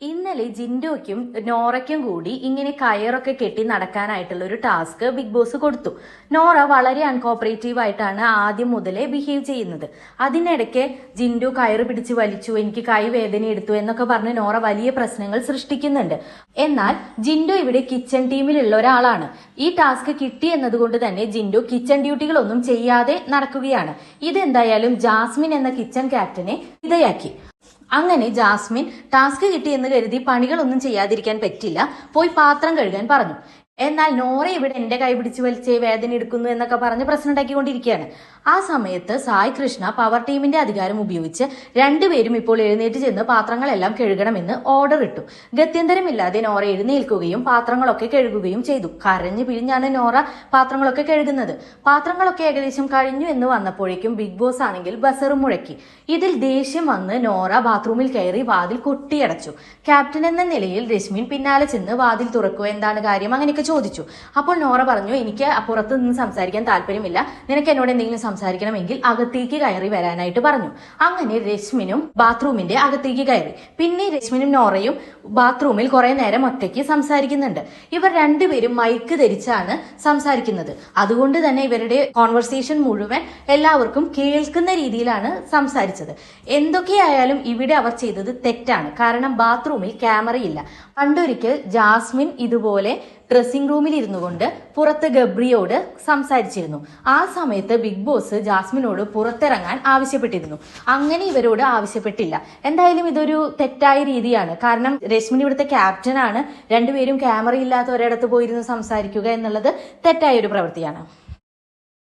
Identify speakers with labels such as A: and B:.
A: ഇന്നലെ ജിൻഡോയ്ക്കും നോറയ്ക്കും കൂടി ഇങ്ങനെ കയറൊക്കെ കെട്ടി നടക്കാനായിട്ടുള്ള ഒരു ടാസ്ക് ബിഗ് ബോസ് കൊടുത്തു. നോറ വളരെ അൺകോപ്പറേറ്റീവ് ആയിട്ടാണ് ആദ്യം മുതലേ ബിഹേവ് ചെയ്യുന്നത്. അതിനിടയ്ക്ക് ജിൻഡോ കയറ് പിടിച്ച് വലിച്ചു എനിക്ക് കൈ വേദന എടുത്തു എന്നൊക്കെ പറഞ്ഞ് നോറ വലിയ പ്രശ്നങ്ങൾ സൃഷ്ടിക്കുന്നുണ്ട്. എന്നാൽ ജിൻഡോ ഇവിടെ കിച്ചൺ ടീമിലുള്ള ഒരാളാണ്. ഈ ടാസ്ക് കിട്ടി എന്നതുകൊണ്ട് തന്നെ ജിൻഡോ കിച്ചൺ ഡ്യൂട്ടികളൊന്നും ചെയ്യാതെ നടക്കുകയാണ്. ഇതെന്തായാലും ജാസ്മിൻ എന്ന കിച്ചൺ ക്യാപ്റ്റനെ ഇതയാക്കി അങ്ങനെ ജാസ്മിൻ ടാസ്ക് കിട്ടിയെന്ന് കരുതി പണികളൊന്നും ചെയ്യാതിരിക്കാൻ പറ്റില്ല. പോയി പാത്രം കഴുകാൻ പറഞ്ഞു. എന്നാൽ നോറ ഇവിടെ എന്റെ കൈ പിടിച്ച് വലിച്ചേ വേദന എടുക്കുന്നു എന്നൊക്കെ പറഞ്ഞ് പ്രശ്നം ഉണ്ടാക്കിക്കൊണ്ടിരിക്കുകയാണ്. ആ സമയത്ത് സായ് കൃഷ്ണ പവർ ടീമിന്റെ അധികാരം ഉപയോഗിച്ച് രണ്ടുപേരും ഇപ്പോൾ എഴുന്നേറ്റ് ചെന്ന് പാത്രങ്ങളെല്ലാം കഴുകണമെന്ന് ഓർഡർ ഇട്ടു. ഗത്യന്തരമില്ലാതെ നോറ എഴുന്നേൽക്കുകയും പാത്രങ്ങളൊക്കെ കഴുകുകയും ചെയ്തു. കരഞ്ഞു പിഴിഞ്ഞാണ് നോറ പാത്രങ്ങളൊക്കെ കഴുകുന്നത്. പാത്രങ്ങളൊക്കെ ഏകദേശം കഴിഞ്ഞു എന്ന് വന്നപ്പോഴേക്കും ബിഗ് ബോസ് ആണെങ്കിൽ ബസറും മുഴക്കി. ഇതിൽ ദേഷ്യം വന്ന് നോറ ബാത്റൂമിൽ കയറി വാതിൽ കൊട്ടിയടച്ചു. ക്യാപ്റ്റൻ എന്ന നിലയിൽ രശ്മിൻ പിന്നാലെ ചെന്ന് വാതിൽ തുറക്കുക എന്താണ് കാര്യം? അങ്ങനെയൊക്കെ ചോദിച്ചു. അപ്പോൾ നോറ പറഞ്ഞു എനിക്ക് അപ്പുറത്ത് നിന്ന് സംസാരിക്കാൻ താല്പര്യമില്ല. നിനക്ക് എന്നോട് എന്തെങ്കിലും സംസാരിക്കണമെങ്കിൽ അകത്തേക്ക് കയറി വരാനായിട്ട് പറഞ്ഞു. അങ്ങനെ രശ്മിനും ബാത്റൂമിന്റെ അകത്തേക്ക് കയറി. പിന്നെ രശ്മിനും നോറയും ബാത്റൂമിൽ കുറെ നേരം ഒറ്റയ്ക്ക് സംസാരിക്കുന്നുണ്ട്. ഇവർ രണ്ടുപേരും മൈക്ക് ധരിച്ചാണ് സംസാരിക്കുന്നത്. അതുകൊണ്ട് തന്നെ ഇവരുടെ കോൺവെർസേഷൻ മുഴുവൻ എല്ലാവർക്കും കേൾക്കുന്ന രീതിയിലാണ് സംസാരിച്ചത്. എന്തൊക്കെയായാലും ഇവിടെ അവർ ചെയ്തത് തെറ്റാണ്. കാരണം ബാത്റൂമിൽ ക്യാമറയില്ല. പണ്ടൊരിക്കൽ ജാസ്മിൻ ഇതുപോലെ ഡ്രസ്സിംഗ് റൂമിൽ ഇരുന്നു കൊണ്ട് പുറത്ത് ഗബ്രിയോട് സംസാരിച്ചിരുന്നു. ആ സമയത്ത് ബിഗ് ബോസ് ജാസ്മിനോട് പുറത്തിറങ്ങാൻ ആവശ്യപ്പെട്ടിരുന്നു. അങ്ങനെ ഇവരോട് ആവശ്യപ്പെട്ടില്ല. എന്തായാലും ഇതൊരു തെറ്റായ രീതിയാണ്. കാരണം രശ്മിൻ ഇവിടുത്തെ ക്യാപ്റ്റനാണ്. രണ്ടുപേരും ക്യാമറ ഇല്ലാത്ത ഒരിടത്ത് പോയിരുന്ന് സംസാരിക്കുക എന്നുള്ളത് തെറ്റായ ഒരു പ്രവൃത്തിയാണ്.